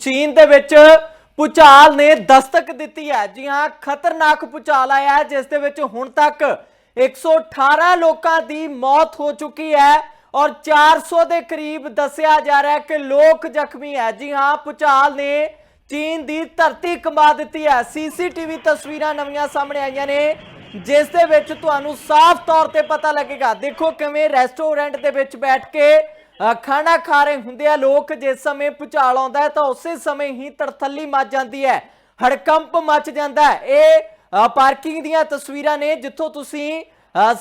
ਚੀਨ ਦੇ ਵਿੱਚ ਭੂਚਾਲ ਨੇ ਦਸਤਕ ਦਿੱਤੀ ਹੈ। ਜੀ ਹਾਂ, ਖਤਰਨਾਕ ਭੂਚਾਲ ਆਇਆ ਹੈ, ਜਿਸ ਦੇ ਵਿੱਚ ਹੁਣ ਤੱਕ 118 ਲੋਕਾਂ ਦੀ ਮੌਤ ਹੋ ਚੁੱਕੀ ਹੈ ਔਰ 400 ਦੇ ਕਰੀਬ ਦੱਸਿਆ ਜਾ ਰਿਹਾ ਹੈ ਕਿ ਲੋਕ ਜ਼ਖਮੀ ਹੈ। ਜੀ ਹਾਂ, ਭੂਚਾਲ ਨੇ ਚੀਨ ਦੀ ਧਰਤੀ ਕਮਾ ਦਿੱਤੀ ਹੈ। ਸੀਸੀਟੀਵੀ ਤਸਵੀਰਾਂ ਨਵੀਆਂ ਸਾਹਮਣੇ ਆਈਆਂ ਨੇ, ਜਿਸ ਦੇ ਵਿੱਚ ਤੁਹਾਨੂੰ ਸਾਫ਼ ਤੌਰ ਤੇ ਪਤਾ ਲੱਗੇਗਾ। ਦੇਖੋ ਕਿਵੇਂ ਰੈਸਟੋਰੈਂਟ ਦੇ ਵਿੱਚ ਬੈਠ ਕੇ ਖਾਣਾ ਖਾ ਰਹੇ ਹੁੰਦੇ ਆ ਲੋਕ, ਜਿਸ ਸਮੇਂ ਭੁਚਾਲ ਆਉਂਦਾ ਹੈ ਤਾਂ ਉਸੇ ਸਮੇਂ ਹੀ ਤੜਥੱਲੀ ਮੱਚ ਜਾਂਦੀ ਹੈ, ਹੜਕੰਪ ਮੱਚ ਜਾਂਦਾ ਹੈ। ਇਹ ਪਾਰਕਿੰਗ ਦੀਆਂ ਤਸਵੀਰਾਂ ਨੇ, ਜਿੱਥੋਂ ਤੁਸੀਂ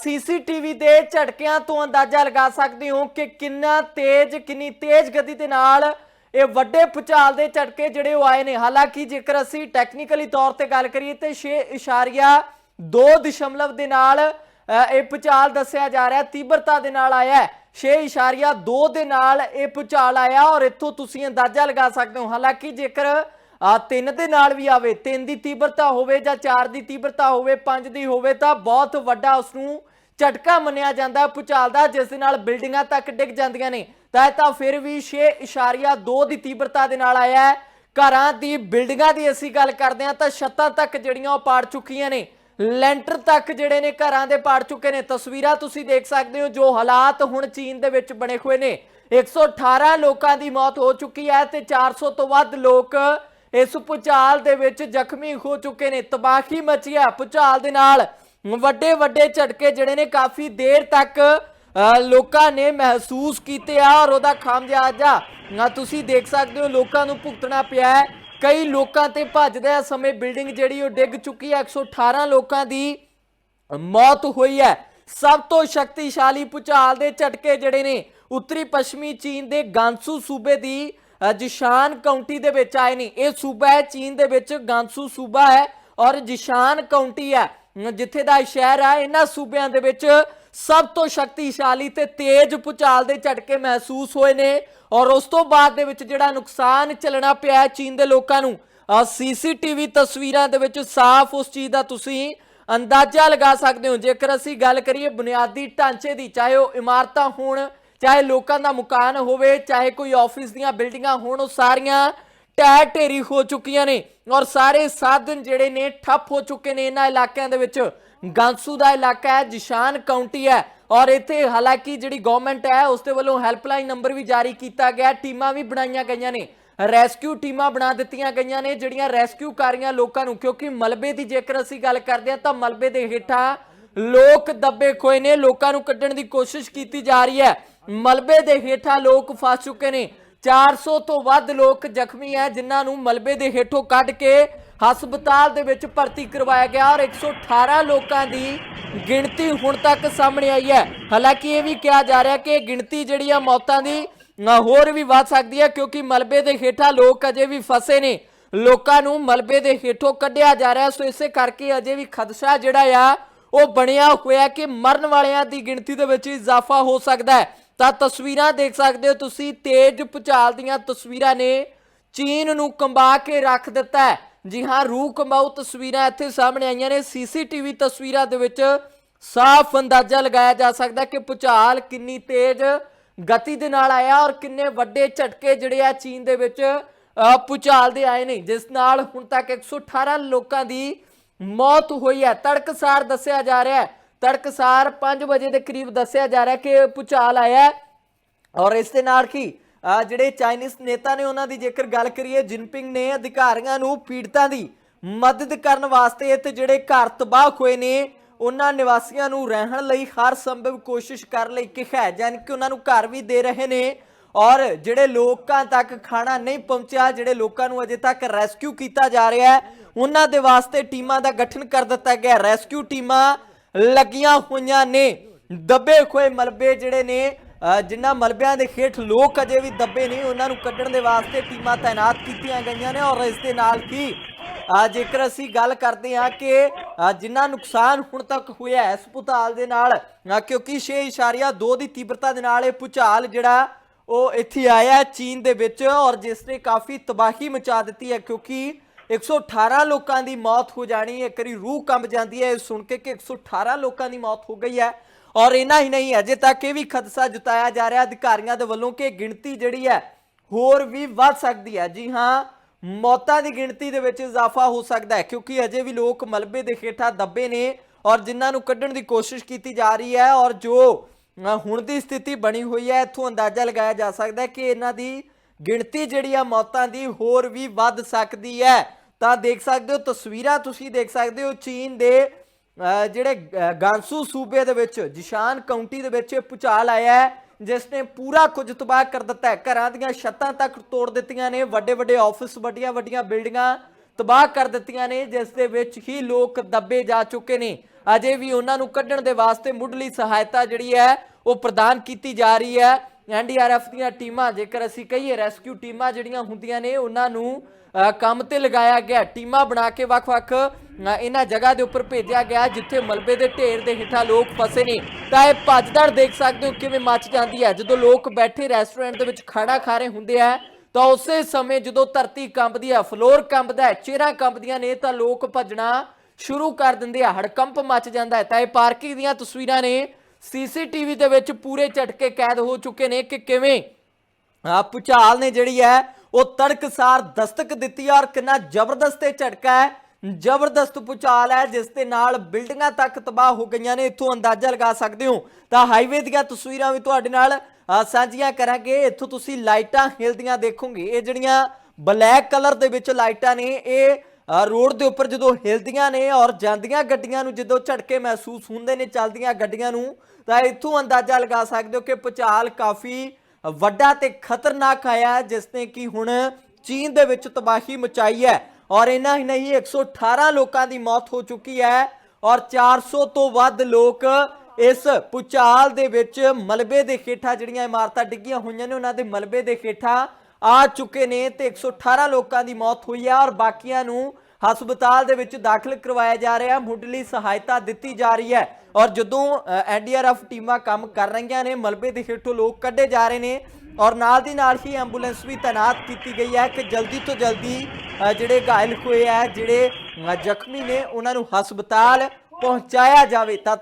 ਸੀਸੀਟੀਵੀ ਦੇ ਝਟਕਿਆਂ ਤੋਂ ਅੰਦਾਜ਼ਾ ਲਗਾ ਸਕਦੇ ਹੋ ਕਿ ਕਿੰਨਾ ਤੇਜ਼, ਕਿੰਨੀ ਤੇਜ਼ ਗਤੀ ਦੇ ਨਾਲ ਇਹ ਵੱਡੇ ਭੁਚਾਲ ਦੇ ਝਟਕੇ ਜਿਹੜੇ ਉਹ ਆਏ ਨੇ। ਹਾਲਾਂਕਿ ਜੇਕਰ ਅਸੀਂ ਟੈਕਨੀਕਲੀ ਤੌਰ ਤੇ ਗੱਲ ਕਰੀਏ ਤੇ 6 ਇਸ਼ਾਰੀਆ 2 ਦਸ਼ਮਲਵ ਦੇ ਨਾਲ ਇਹ ਭੁਚਾਲ ਦੱਸਿਆ ਜਾ ਰਿਹਾ, ਤੀਬਰਤਾ ਦੇ ਨਾਲ ਆਇਆ ਹੈ। 6 ਇਸ਼ਾਰੀਆ 2 ਦੇ ਨਾਲ ਇਹ ਭੁਚਾਲ ਆਇਆ ਔਰ ਇੱਥੋਂ ਤੁਸੀਂ ਅੰਦਾਜ਼ਾ ਲਗਾ ਸਕਦੇ ਹੋ। ਹਾਲਾਂਕਿ ਜੇਕਰ ਆ 3 ਦੇ ਨਾਲ ਵੀ ਆਵੇ 3 ਦੀ ਤੀਬਰਤਾ ਹੋਵੇ ਜਾਂ 4 ਦੀ ਤੀਬਰਤਾ ਹੋਵੇ 5 ਦੀ ਹੋਵੇ, ਤਾਂ ਬਹੁਤ ਵੱਡਾ ਉਸ ਨੂੰ ਝਟਕਾ ਮੰਨਿਆ ਜਾਂਦਾ ਹੈ ਭੁਚਾਲ ਦਾ, ਜਿਸ ਦੇ ਨਾਲ ਬਿਲਡਿੰਗਾਂ ਤੱਕ ਡਿੱਗ ਜਾਂਦੀਆਂ ਨੇ। ਤਾਂ ਇਹ ਤਾਂ ਫਿਰ ਵੀ 6.2 ਦੀ ਤੀਬਰਤਾ ਦੇ ਨਾਲ ਆਇਆ ਹੈ। ਘਰਾਂ ਦੀ, ਬਿਲਡਿੰਗਾਂ ਦੀ ਅਸੀਂ ਗੱਲ ਕਰਦੇ ਹਾਂ ਤਾਂ ਛੱਤਾਂ ਤੱਕ ਜਿਹੜੀਆਂ ਉਹ ਪਾੜ ਚੁੱਕੀਆਂ ਨੇ। ਲੈਂਟਰ ਤੱਕ ਜਿਹੜੇ ਨੇ ਘਰਾਂ ਦੇ ਪਾੜ ਚੁੱਕੇ ਨੇ। ਤਸਵੀਰਾਂ ਤੁਸੀਂ ਦੇਖ ਸਕਦੇ ਹੋ ਜੋ ਹਾਲਾਤ ਹੁਣ ਚੀਨ ਦੇ ਵਿੱਚ ਬਣੇ ਹੋਏ ਨੇ। 118 ਲੋਕਾਂ ਦੀ ਮੌਤ ਹੋ ਚੁੱਕੀ ਹੈ ਤੇ 400 ਤੋਂ ਵੱਧ ਲੋਕ ਇਸ ਭੁਚਾਲ ਦੇ ਵਿੱਚ ਜ਼ਖਮੀ ਹੋ ਚੁੱਕੇ ਨੇ। ਤਬਾਹੀ ਮਚੀ ਹੈ ਭੁਚਾਲ ਦੇ ਨਾਲ। ਵੱਡੇ ਵੱਡੇ ਝਟਕੇ ਜਿਹੜੇ ਨੇ ਕਾਫੀ ਦੇਰ ਤੱਕ ਲੋਕਾਂ ਨੇ ਮਹਿਸੂਸ ਕੀਤੇ ਆ ਔਰ ਉਹਦਾ ਖਾਮਿਆਜਾ ਤੁਸੀਂ ਦੇਖ ਸਕਦੇ ਹੋ ਲੋਕਾਂ ਨੂੰ ਭੁਗਤਣਾ ਪਿਆ ਹੈ। ਕਈ ਲੋਕਾਂ ਤੇ ਭੱਜਦੇ ਸਮੇਂ ਬਿਲਡਿੰਗ ਜਿਹੜੀ ਉਹ ਡਿੱਗ ਚੁੱਕੀ ਹੈ। 118 ਲੋਕਾਂ ਦੀ ਮੌਤ ਹੋਈ ਹੈ। ਸਭ ਤੋਂ ਸ਼ਕਤੀਸ਼ਾਲੀ ਭੁਚਾਲ ਦੇ ਝਟਕੇ ਜਿਹੜੇ ਨੇ, ਉੱਤਰੀ ਪੱਛਮੀ ਚੀਨ ਦੇ ਗਾਂਸੂ ਸੂਬੇ ਦੀ ਜਿਸ਼ਾਨ ਕਾਉਂਟੀ ਦੇ ਵਿੱਚ ਆਏ ਨੇ। ਇਹ ਸੂਬਾ ਹੈ, ਚੀਨ ਦੇ ਵਿੱਚ ਗਾਂਸੂ ਸੂਬਾ ਹੈ ਔਰ ਜਿਸ਼ਾਨ ਕਾਉਂਟੀ ਹੈ। ਜਿੱਥੇ ਦਾ ਸ਼ਹਿਰ ਹੈ, ਇਹਨਾਂ ਸੂਬਿਆਂ ਦੇ ਵਿੱਚ ਸਭ ਤੋਂ ਸ਼ਕਤੀਸ਼ਾਲੀ ਤੇ ਤੇਜ਼ ਭੁਚਾਲ ਦੇ ਝਟਕੇ ਮਹਿਸੂਸ ਹੋਏ ਨੇ ਔਰ ਉਸ ਤੋਂ ਬਾਅਦ ਦੇ ਵਿੱਚ ਜਿਹੜਾ ਨੁਕਸਾਨ ਚੱਲਣਾ ਪਿਆ ਚੀਨ ਦੇ ਲੋਕਾਂ ਨੂੰ ਸੀਸੀਟੀਵੀ ਤਸਵੀਰਾਂ ਦੇ ਵਿੱਚ ਸਾਫ਼ ਉਸ ਚੀਜ਼ ਦਾ ਤੁਸੀਂ ਅੰਦਾਜ਼ਾ ਲਗਾ ਸਕਦੇ ਹੋ। ਜੇਕਰ ਅਸੀਂ ਗੱਲ ਕਰੀਏ ਬੁਨਿਆਦੀ ਢਾਂਚੇ ਦੀ, ਚਾਹੇ ਉਹ ਇਮਾਰਤਾਂ ਹੋਣ, ਚਾਹੇ ਲੋਕਾਂ ਦਾ ਮਕਾਨ ਹੋਵੇ, ਚਾਹੇ ਕੋਈ ਆਫਿਸ ਦੀਆਂ ਬਿਲਡਿੰਗਾਂ ਹੋਣ, ਉਹ ਸਾਰੀਆਂ ਟੈ ਢੇਰੀ ਹੋ ਚੁੱਕੀਆਂ ਨੇ ਔਰ ਸਾਰੇ ਸਾਧਨ ਜਿਹੜੇ ਨੇ, ਠੱਪ ਹੋ ਚੁੱਕੇ ਨੇ ਇਹਨਾਂ ਇਲਾਕਿਆਂ ਦੇ ਵਿੱਚ। ਗਾਂਸੂ ਦਾ ਇਲਾਕਾ ਹੈ, ਜਿਸ਼ਾਨ ਕਾਉਂਟੀ ਹੈ। ਔਰ ਇੱਥੇ ਹਾਲਾਂਕਿ ਜਿਹੜੀ ਗਵਰਨਮੈਂਟ ਹੈ ਉਸ ਦੇ ਵੱਲੋਂ ਹੈਲਪਲਾਈਨ ਨੰਬਰ ਵੀ ਜਾਰੀ ਕੀਤਾ ਗਿਆ ਟੀਮਾਂ ਵੀ ਬਣਾਈਆਂ ਗਈਆਂ ਨੇ। ਰੈਸਕਿਊ ਟੀਮਾਂ ਬਣਾ ਦਿੱਤੀਆਂ ਗਈਆਂ ਨੇ, ਜਿਹੜੀਆਂ ਰੈਸਕਿਊ ਕਰ ਰਹੀਆਂ ਲੋਕਾਂ ਨੂੰ। ਕਿਉਂਕਿ ਮਲਬੇ ਦੀ ਜੇਕਰ ਅਸੀਂ ਗੱਲ ਕਰਦੇ ਹਾਂ, ਤਾਂ ਮਲਬੇ ਦੇ ਹੇਠਾਂ ਲੋਕ ਦੱਬੇ ਖੋਏ ਨੇ। ਲੋਕਾਂ ਨੂੰ ਕੱਢਣ ਦੀ ਕੋਸ਼ਿਸ਼ ਕੀਤੀ ਜਾ ਰਹੀ ਹੈ। ਮਲਬੇ ਦੇ ਹੇਠਾਂ ਲੋਕ ਫਸ ਚੁੱਕੇ ਨੇ। 400 ਤੋਂ ਵੱਧ ਲੋਕ ਜ਼ਖਮੀ ਹੈ, ਜਿਨ੍ਹਾਂ ਨੂੰ ਮਲਬੇ ਦੇ ਹੇਠੋਂ ਕੱਢ ਕੇ ਹਸਪਤਾਲ ਦੇ ਵਿੱਚ ਭਰਤੀ ਕਰਵਾਇਆ ਗਿਆ ਔਰ 118 ਲੋਕਾਂ ਦੀ ਗਿਣਤੀ ਹੁਣ ਤੱਕ ਸਾਹਮਣੇ ਆਈ ਹੈ। ਹਾਲਾਂਕਿ ਇਹ ਵੀ ਕਿਹਾ ਜਾ ਰਿਹਾ ਕਿ ਗਿਣਤੀ ਜਿਹੜੀ ਆ ਮੌਤਾਂ ਦੀ ਹੋਰ ਵੀ ਵੱਧ ਸਕਦੀ ਹੈ ਕਿਉਂਕਿ ਮਲਬੇ ਦੇ ਹੇਠਾਂ ਲੋਕ ਅਜੇ ਵੀ ਫਸੇ ਨੇ। ਲੋਕਾਂ ਨੂੰ ਮਲਬੇ ਦੇ ਹੇਠੋਂ ਕੱਢਿਆ ਜਾ ਰਿਹਾ, ਸੋ ਇਸੇ ਕਰਕੇ ਅਜੇ ਵੀ ਖਦਸ਼ਾ ਜਿਹੜਾ ਆ, ਉਹ ਬਣਿਆ ਹੋਇਆ ਕਿ ਮਰਨ ਵਾਲਿਆਂ ਦੀ ਗਿਣਤੀ ਦੇ ਵਿੱਚ ਇਜ਼ਾਫਾ ਹੋ ਸਕਦਾ ਹੈ। ਤਾਂ ਤਸਵੀਰਾਂ ਦੇਖ ਸਕਦੇ ਹੋ ਤੁਸੀਂ, ਤੇਜ਼ ਭੁਚਾਲ ਦੀਆਂ ਤਸਵੀਰਾਂ ਨੇ ਚੀਨ ਨੂੰ ਕੰਬਾ ਕੇ ਰੱਖ ਦਿੱਤਾ ਹੈ। ਜੀ ਹਾਂ ਰੂਹ ਕੰਬਾਊ ਤਸਵੀਰਾਂ ਇੱਥੇ ਸਾਹਮਣੇ ਆਈਆਂ ਨੇ। ਸੀਸੀਟੀਵੀ ਤਸਵੀਰਾਂ ਦੇ ਵਿੱਚ ਸਾਫ਼ ਅੰਦਾਜ਼ਾ ਲਗਾਇਆ ਜਾ ਸਕਦਾ ਕਿ ਭੁਚਾਲ ਕਿੰਨੀ ਤੇਜ਼ ਗਤੀ ਦੇ ਨਾਲ ਆਇਆ ਔਰ ਕਿੰਨੇ ਵੱਡੇ ਝਟਕੇ ਜਿਹੜੇ ਆ ਚੀਨ ਦੇ ਵਿੱਚ ਅ, ਭੁਚਾਲ ਦੇ ਆਏ ਨੇ। ਜਿਸ ਨਾਲ ਹੁਣ ਤੱਕ 118 ਲੋਕਾਂ ਦੀ ਮੌਤ ਹੋਈ ਹੈ। ਤੜਕਸਾਰ ਦੱਸਿਆ ਜਾ ਰਿਹਾ ਹੈ। ਤੜਕਸਾਰ 5 ਵਜੇ ਦੇ ਕਰੀਬ ਦੱਸਿਆ ਜਾ ਰਿਹਾ ਕਿ ਭੁਚਾਲ ਆਇਆ ਔਰ ਇਸ ਦੇ ਨਾਲ ਕੀ ਜਿਹੜੇ ਚਾਈਨੀਜ਼ ਨੇਤਾ ਨੇ ਉਹਨਾਂ ਦੀ ਜੇਕਰ ਗੱਲ ਕਰੀਏ, ਜਿਨਪਿੰਗ ਨੇ ਅਧਿਕਾਰੀਆਂ ਨੂੰ ਪੀੜਤਾਂ ਦੀ ਮਦਦ ਕਰਨ ਵਾਸਤੇ ਤੇ ਜਿਹੜੇ ਘਰ ਤਬਾਹ ਹੋਏ ਨੇ, ਉਹਨਾਂ ਨਿਵਾਸੀਆਂ ਨੂੰ ਰਹਿਣ ਲਈ ਹਰ ਸੰਭਵ ਕੋਸ਼ਿਸ਼ ਕਰਨ ਲਈ ਕਿਹਾ ਹੈ ਯਾਨੀ ਕਿ ਉਹਨਾਂ ਨੂੰ ਘਰ ਵੀ ਦੇ ਰਹੇ ਨੇ ਔਰ ਜਿਹੜੇ ਲੋਕਾਂ ਤੱਕ ਖਾਣਾ ਨਹੀਂ ਪਹੁੰਚਿਆ, ਜਿਹੜੇ ਲੋਕਾਂ ਨੂੰ ਅਜੇ ਤੱਕ ਰੈਸਕਿਊ ਕੀਤਾ ਜਾ ਰਿਹਾ ਹੈ, ਉਹਨਾਂ ਦੇ ਵਾਸਤੇ ਟੀਮਾਂ ਦਾ ਗਠਨ ਕਰ ਦਿੱਤਾ ਗਿਆ ਰੈਸਕਿਊ ਟੀਮਾਂ ਲੱਗੀਆਂ ਹੋਈਆਂ ਨੇ, ਦੱਬੇ ਹੋਏ ਮਲਬੇ ਜਿਹੜੇ ਨੇ ਜਿਨ੍ਹਾਂ ਮਲਬਿਆਂ ਦੇ ਹੇਠ ਲੋਕ ਅਜੇ ਵੀ ਦੱਬੇ ਨੇ ਉਹਨਾਂ ਨੂੰ ਕੱਢਣ ਦੇ ਵਾਸਤੇ ਟੀਮਾਂ ਤਾਇਨਾਤ ਕੀਤੀਆਂ ਗਈਆਂ ਨੇ ਔਰ ਇਸ ਦੇ ਨਾਲ ਹੀ ਜੇਕਰ ਅਸੀਂ ਗੱਲ ਕਰਦੇ ਹਾਂ ਕਿ ਜਿੰਨਾ ਨੁਕਸਾਨ ਹੁਣ ਤੱਕ ਹੋਇਆ ਹੈ ਇਸ ਭੂਚਾਲ ਦੇ ਨਾਲ ਅ, ਕਿਉਂਕਿ 6.2 ਦੀ ਤੀਬਰਤਾ ਦੇ ਨਾਲ ਇਹ ਭੂਚਾਲ ਜਿਹੜਾ ਉਹ ਇੱਥੇ ਆਇਆ ਚੀਨ ਦੇ ਵਿੱਚ ਔਰ ਜਿਸ ਨੇ ਕਾਫੀ ਤਬਾਹੀ ਮਚਾ ਦਿੱਤੀ ਹੈ ਕਿਉਂਕਿ 118 ਲੋਕਾਂ ਦੀ ਮੌਤ ਹੋ ਜਾਣੀ ਇੱਕ ਵਾਰੀ ਰੂਹ ਕੰਬ ਜਾਂਦੀ ਹੈ ਇਹ ਸੁਣ ਕੇ ਕਿ 118 ਲੋਕਾਂ ਦੀ ਮੌਤ ਹੋ ਗਈ ਹੈ। ਔਰ ਇਹਨਾਂ ਹੀ ਨਹੀਂ, ਅਜੇ ਤੱਕ ਇਹ ਵੀ ਖਦਸ਼ਾ ਜਤਾਇਆ ਜਾ ਰਿਹਾ ਅਧਿਕਾਰੀਆਂ ਦੇ ਵੱਲੋਂ ਕਿ ਗਿਣਤੀ ਜਿਹੜੀ ਹੈ ਹੋਰ ਵੀ ਵੱਧ ਸਕਦੀ ਹੈ। ਜੀ ਹਾਂ, ਮੌਤਾਂ ਦੀ ਗਿਣਤੀ ਦੇ ਵਿੱਚ ਇਜ਼ਾਫਾ ਹੋ ਸਕਦਾ ਹੈ, ਕਿਉਂਕਿ ਅਜੇ ਵੀ ਲੋਕ ਮਲਬੇ ਦੇ ਹੇਠਾਂ ਦੱਬੇ ਨੇ ਔਰ ਜਿਨ੍ਹਾਂ ਨੂੰ ਕੱਢਣ ਦੀ ਕੋਸ਼ਿਸ਼ ਕੀਤੀ ਜਾ ਰਹੀ ਹੈ ਔਰ ਜੋ ਹੁਣ ਦੀ ਸਥਿਤੀ ਬਣੀ ਹੋਈ ਹੈ, ਇੱਥੋਂ ਅੰਦਾਜ਼ਾ ਲਗਾਇਆ ਜਾ ਸਕਦਾ ਹੈ ਕਿ ਇਹਨਾਂ ਦੀ ਗਿਣਤੀ ਜਿਹੜੀ ਆ ਮੌਤਾਂ ਦੀ ਹੋਰ ਵੀ ਵੱਧ ਸਕਦੀ ਹੈ। ਤਾਂ ਦੇਖ ਸਕਦੇ ਹੋ, ਤਸਵੀਰਾਂ ਤੁਸੀਂ ਦੇਖ ਸਕਦੇ ਹੋ, ਚੀਨ ਦੇ ਜਿਹੜੇ ਗਾਂਸੂ ਸੂਬੇ ਦੇ ਵਿੱਚ, ਜਿਸ਼ਾਨ ਕਾਉਂਟੀ ਦੇ ਵਿੱਚ ਇਹ ਭੂਚਾਲ ਆਇਆ ਹੈ, ਜਿਸ ਨੇ ਪੂਰਾ ਕੁਝ ਤਬਾਹ ਕਰ ਦਿੱਤਾ ਹੈ। ਘਰਾਂ ਦੀਆਂ ਛੱਤਾਂ ਤੱਕ ਤੋੜ ਦਿੱਤੀਆਂ ਨੇ ਵੱਡੇ ਵੱਡੇ ਆਫਿਸ ਵੱਡੀਆਂ ਵੱਡੀਆਂ ਬਿਲਡਿੰਗਾਂ ਤਬਾਹ ਕਰ ਦਿੱਤੀਆਂ ਨੇ, ਜਿਸ ਦੇ ਵਿੱਚ ਹੀ ਲੋਕ ਦੱਬੇ ਜਾ ਚੁੱਕੇ ਨੇ। ਅਜੇ ਵੀ ਉਹਨਾਂ ਨੂੰ ਕੱਢਣ ਦੇ ਵਾਸਤੇ ਮੁੱਢਲੀ ਸਹਾਇਤਾ ਜਿਹੜੀ ਹੈ, ਉਹ ਪ੍ਰਦਾਨ ਕੀਤੀ ਜਾ ਰਹੀ ਹੈ। ਐਨਡੀਆਰਐਫ ਦੀਆਂ ਟੀਮਾਂ, ਜੇਕਰ ਅਸੀਂ ਕਹੀਏ ਰੈਸਕਿਊ ਟੀਮਾਂ ਜਿਹੜੀਆਂ ਹੁੰਦੀਆਂ ਨੇ, ਉਹਨਾਂ ਨੂੰ ਕੰਮ ਤੇ ਲਗਾਇਆ ਗਿਆ। ਟੀਮਾਂ ਬਣਾ ਕੇ ਵੱਖ-ਵੱਖ ਇਹਨਾਂ ਜਗ੍ਹਾ ਦੇ ਉੱਪਰ ਭੇਜਿਆ ਗਿਆ, ਜਿੱਥੇ ਮਲਬੇ ਦੇ ਢੇਰ ਦੇ ਹੇਠਾਂ ਲੋਕ ਫਸੇ ਨੇ। ਤਾਂ ਇਹ ਭੱਜਦੜ ਦੇਖ ਸਕਦੇ ਹੋ ਕਿਵੇਂ ਮੱਚ ਜਾਂਦੀ ਹੈ। ਜਦੋਂ ਲੋਕ ਬੈਠੇ ਰੈਸਟੋਰੈਂਟ ਦੇ ਵਿੱਚ ਖਾਣਾ ਖਾ ਰਹੇ ਹੁੰਦੇ ਆ, ਤਾਂ ਉਸੇ ਸਮੇਂ ਜਦੋਂ ਧਰਤੀ ਕੰਬਦੀ ਹੈ, ਫਲੋਰ ਕੰਬਦਾ ਹੈ, ਚਿਹਰਾ ਕੰਬਦੀਆਂ ਨੇ, ਤਾਂ ਲੋਕ ਭੱਜਣਾ ਸ਼ੁਰੂ ਕਰ ਦਿੰਦੇ ਆ। ਹੜਕੰਪ ਮੱਚ ਜਾਂਦਾ ਹੈ। ਤਾਂ ਇਹ ਪਾਰਕਿੰਗ ਦੀਆਂ ਤਸਵੀਰਾਂ ਨੇ ਸੀਸੀਟੀਵੀ ਦੇ ਵਿੱਚ ਪੂਰੇ ਝਟਕੇ ਕੈਦ ਹੋ ਚੁੱਕੇ ਨੇ ਕਿ ਕਿਵੇਂ? ਆ ਨੇ ਜਿਹੜੀ ਹੈ, ਉਹ ਤੜਕਸਾਰ ਦਸਤਕ ਦਿੱਤੀ ਹੈ ਔਰ ਕਿੰਨਾ ਜ਼ਬਰਦਸਤ ਇਹ ਝਟਕਾ ਹੈ। ਜ਼ਬਰਦਸਤ ਭੁਚਾਲ ਹੈ, ਜਿਸ ਦੇ ਨਾਲ ਬਿਲਡਿੰਗਾਂ ਤੱਕ ਤਬਾਹ ਹੋ ਗਈਆਂ ਨੇ। ਇੱਥੋਂ ਅੰਦਾਜ਼ਾ ਲਗਾ ਸਕਦੇ ਹੋ ਤਾਂ ਹਾਈਵੇ ਦੀਆਂ ਤਸਵੀਰਾਂ ਵੀ ਤੁਹਾਡੇ ਨਾਲ ਸਾਂਝੀਆਂ ਕਰਾਂਗੇ। ਇੱਥੋਂ ਤੁਸੀਂ ਲਾਈਟਾਂ ਹਿਲਦੀਆਂ ਦੇਖੋਗੇ। ਇਹ ਜਿਹੜੀਆਂ ਬਲੈਕ ਕਲਰ ਦੇ ਵਿੱਚ ਲਾਈਟਾਂ ਨੇ, ਇਹ ਰੋਡ ਦੇ ਉੱਪਰ ਜਦੋਂ ਹਿਲਦੀਆਂ ਨੇ ਔਰ ਜਾਂਦੀਆਂ ਗੱਡੀਆਂ ਨੂੰ ਜਦੋਂ ਝਟਕੇ ਮਹਿਸੂਸ ਹੁੰਦੇ ਨੇ ਚੱਲਦੀਆਂ ਗੱਡੀਆਂ ਨੂੰ ਤਾਂ ਇੱਥੋਂ ਅੰਦਾਜ਼ਾ ਲਗਾ ਸਕਦੇ ਹੋ ਕਿ ਭੁਚਾਲ ਕਾਫੀ ਵੱਡਾ ਤੇ ਖਤਰਨਾਕ ਆਇਆ ਹੈ, ਜਿਸ ਨੇ ਕਿ ਹੁਣ ਚੀਨ ਦੇ ਵਿੱਚ ਤਬਾਹੀ ਮਚਾਈ ਹੈ ਔਰ ਇਹਨਾਂ ਹੀ ਨਹੀਂ 118 ਲੋਕਾਂ ਦੀ ਮੌਤ ਹੋ ਚੁੱਕੀ ਹੈ ਔਰ 400 ਤੋਂ ਵੱਧ ਲੋਕ ਇਸ ਭੁਚਾਲ ਦੇ ਵਿੱਚ ਮਲਬੇ ਦੇ ਹੇਠਾਂ ਜਿਹੜੀਆਂ ਇਮਾਰਤਾਂ ਡਿੱਗੀਆਂ ਹੋਈਆਂ ਨੇ ਉਹਨਾਂ ਦੇ ਮਲਬੇ ਦੇ ਹੇਠਾਂ ਆ ਚੁੱਕੇ ਨੇ ਤੇ 118 ਲੋਕਾਂ ਦੀ ਮੌਤ ਹੋਈ ਹੈ ਔਰ ਬਾਕੀਆਂ ਨੂੰ ਹਸਪਤਾਲ ਦੇ ਵਿੱਚ ਦਾਖਲ ਕਰਵਾਇਆ ਜਾ ਰਿਹਾ ਹੈ। ਮੁੱਢਲੀ ਸਹਾਇਤਾ ਦਿੱਤੀ ਜਾ ਰਹੀ ਹੈ ਔਰ ਜਦੋਂ ਐਨਡੀਆਰਐਫ ਟੀਮਾਂ ਕੰਮ ਕਰ ਰਹੀਆਂ ਨੇ, ਮਲਬੇ ਦੇ ਹੇਠੋਂ ਲੋਕ ਕੱਢੇ ਜਾ ਰਹੇ ਨੇ ਔਰ ਨਾਲ ਦੀ ਨਾਲ ਹੀ ਐਂਬੂਲੈਂਸ ਵੀ ਤਾਇਨਾਤ ਕੀਤੀ ਗਈ ਹੈ ਕਿ ਜਲਦੀ ਤੋਂ ਜਲਦੀ ਜਿਹੜੇ ਘਾਇਲ ਹੋਏ ਆ, ਜਿਹੜੇ ਜ਼ਖਮੀ ਨੇ, ਉਹਨਾਂ ਨੂੰ ਹਸਪਤਾਲ ਪਹੁੰਚਾਇਆ ਜਾਵੇ। ਤਾਂ